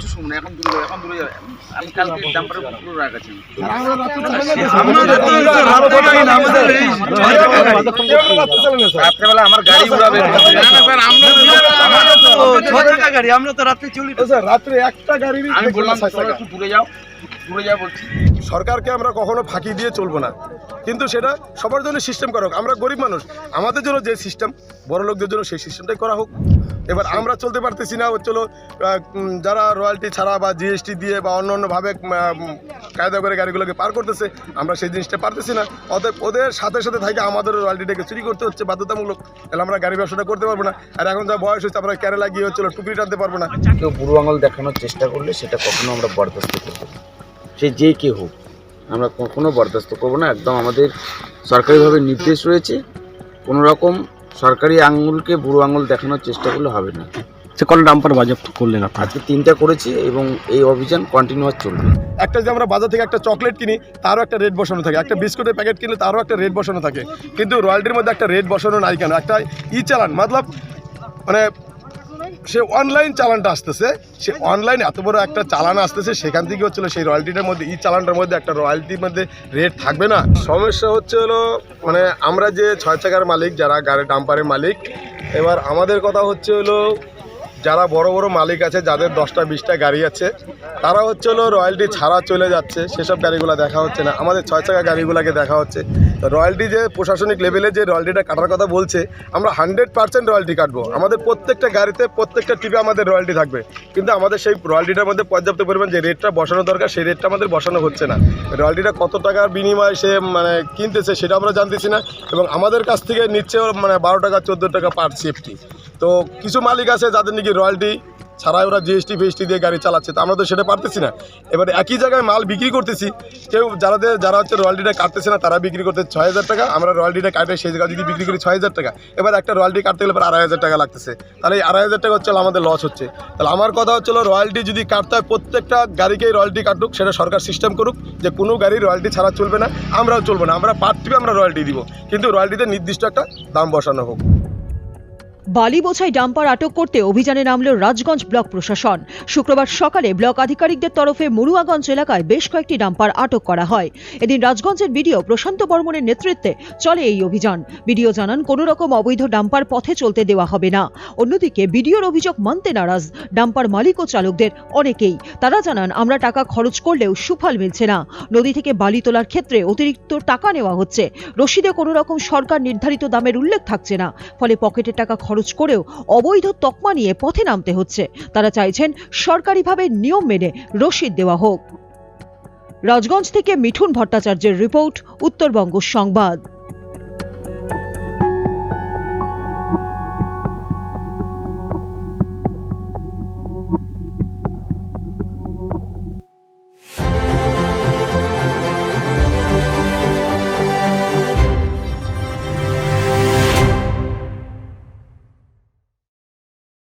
কিচ্ছু শুনুন এখন দূরে যাও এখন দূরে যাও আমি কালকে ডাম্পারে পুরো রাগ রাত্রেবেলা আমার গাড়ি উড়াবে। আমরা তো রাত্রে চলি স্যার রাত্রে একটা গাড়ি আমি বললাম একটু দূরে যাও। দূরে যাও বলছি। সরকারকে আমরা কখনো ফাঁকি দিয়ে চলবো না। কিন্তু সেটা সবার জন্য সিস্টেম করা হোক। আমরা গরিব মানুষ। আমাদের জন্য যে সিস্টেম বড় লোকদের জন্য সেই সিস্টেমটাই করা হোক। এবার আমরা চলতে পারতেছি না। চলো যারা রয়্যালটি ছাড়া বা জিএসটি দিয়ে বা অন্য অন্যভাবে কায়দা করে গাড়িগুলোকে পার করতেছে আমরা সেই জিনিসটা পারতেছি না। অতএব ওদের সাথে সাথে থাকে আমাদের রয়্যালটিটাকে চুরি করতে হচ্ছে বাধ্যতামূলক। তাহলে আমরা গাড়ি ব্যবসাটা করতে পারব না। আর এখন যা বয়স হচ্ছে আমরা কেরালা গিয়ে হচ্ছিল টুকরি টানতে পারব না। কেউ বুড়ো আঙুল দেখানোর চেষ্টা করলে সেটা কখনো আমরা বরদাস্ত করব সে যে কে হোক আমরা কখনো বরদাস্ত করব না। একদম আমাদের সরকারিভাবে নির্দেশ রয়েছে কোনো রকম সরকারি আঙুলকে বুড়ো আঙুল দেখানোর চেষ্টা করলে হবে না। সে কল ডাম্পার বাজেয়াপ্ত করলেন আপনার? আজকে তিনটা করেছি এবং এই অভিযান কন্টিনিউয়াস চলবে। একটা যে আমরা বাজার থেকে একটা চকলেট কিনি তারও একটা রেট বসানো থাকে। একটা বিস্কুটের প্যাকেট কিনলে তারও একটা রেট বসানো থাকে। কিন্তু রয়্যালটির মধ্যে একটা রেট বসানো নাই কেন? একটা ই চালান মতলব মানে সে অনলাইন চালানটা আসতেছে। সে অনলাইন এত বড় একটা চালান আসতেছে, সেখান থেকে হচ্ছিল সেই রয়্যালটিটার মধ্যে ই চালানটার মধ্যে একটা রয়্যালটির মধ্যে রেট থাকবে না। সমস্যা হচ্ছে হলো মানে আমরা যে ছয় চাকার মালিক, যারা গাড়ি ডাম্পারের মালিক, এবার আমাদের কথা হচ্ছে হলো, যারা বড় বড় মালিক আছে, যাদের দশটা, বিশটা গাড়ি আছে, তারা হচ্ছে হলো রয়্যালটি ছাড়া চলে যাচ্ছে। সেসব গাড়িগুলো দেখা হচ্ছে না। আমাদের ছয় চাকা গাড়িগুলোকে দেখা হচ্ছে। রয়্যালটি যে প্রশাসনিক লেভেলে যে রয়্যালটিটা কাটার কথা বলছে, আমরা হান্ড্রেড পার্সেন্ট রয়্যালটি কাটবো। আমাদের প্রত্যেকটা গাড়িতে, প্রত্যেকটা টিপে আমাদের রয়্যালটি থাকবে। কিন্তু আমাদের সেই রয়্যালটিটার মধ্যে পর্যাপ্ত পরিমাণ যে রেটটা বসানো দরকার, সেই রেটটা আমাদের বসানো হচ্ছে না। রয়্যালটিটা কত টাকার বিনিময়ে সে মানে কিনতেছে সেটা আমরা জানতেছি না। এবং আমাদের কাছ থেকে নিচ্ছে মানে বারো টাকা, চোদ্দ টাকা পার সেফটি তো কিছু মালিক আছে যাদের নাকি রয়্যালটি ছাড়াই ওরা জিএসটি, ফিএসটি দিয়ে গাড়ি চালাচ্ছে। তো আমরা তো সেটা পারতেছি না। এবার একই জায়গায় মাল বিক্রি করতেছি। কেউ যারা যারা হচ্ছে রয়্যালটিটা কাটতেছে না, তারা বিক্রি করতে ছয় হাজার টাকা। আমরা রয়্যালটিটা কাটে, সেই জায়গায় যদি বিক্রি করি ছয় হাজার টাকা। এবার একটা রয়্যালটি কাটতে গেলে আড়াই হাজার টাকা লাগতেছে। তাহলে এই আড়াই হাজার টাকা হচ্ছে আমাদের লস হচ্ছে। তাহলে আমার কথা হচ্ছিল রয়্যালটি যদি কাটতে হয়, প্রত্যেকটা গাড়িকেই রয়্যালটি কাটুক, সেটা সরকার সিস্টেম করুক, যে কোনো গাড়ি রয়্যালটি ছাড়া চলবে না, আমরাও চলবো না। আমরা পার্ট আমরা রয়্যালটি দিব। কিন্তু রয়্যালটিতে নির্দিষ্ট একটা দাম বসানো হোক। বালি বোঝাই ডাম্পার আটক করতে অভিযানে নামল রাজগঞ্জ ব্লক প্রশাসন। শুক্রবার সকালে ব্লক আধিকারিকদের তরফে মুরুয়াগঞ্জ এলাকায় বেশ কয়েকটি ডাম্পার আটক করা হয়। এদিন রাজগঞ্জের বিডিও প্রশান্ত বর্মনের নেতৃত্বে চলে এই অভিযান। বিডিও জানান কোনো রকম অবৈধ ডাম্পার পথে চলতে দেওয়া হবে না। অন্যদিকে বিডিওর অভিযোগ মানতে নারাজ। ডাম্পার মালিক ও চালকদের অনেকেই। তারা জানান, আমরা টাকা খরচ করলেও সুফল মিলছে না। নদী থেকে বালি তোলার ক্ষেত্রে অতিরিক্ত টাকা নেওয়া হচ্ছে। রসিদে কোনো রকম সরকার নির্ধারিত দামের উল্লেখ থাকছে না। ফলে পকেটে টাকা খরচ করেও অবৈধ তকমা নিয়ে পথে নামতে হচ্ছে। তারা চাইছেন সরকারিভাবে নিয়ম মেনে রশিদ দেওয়া হোক। রাজগঞ্জ থেকে মিঠুন ভট্টাচার্যের রিপোর্ট, উত্তরবঙ্গ সংবাদ।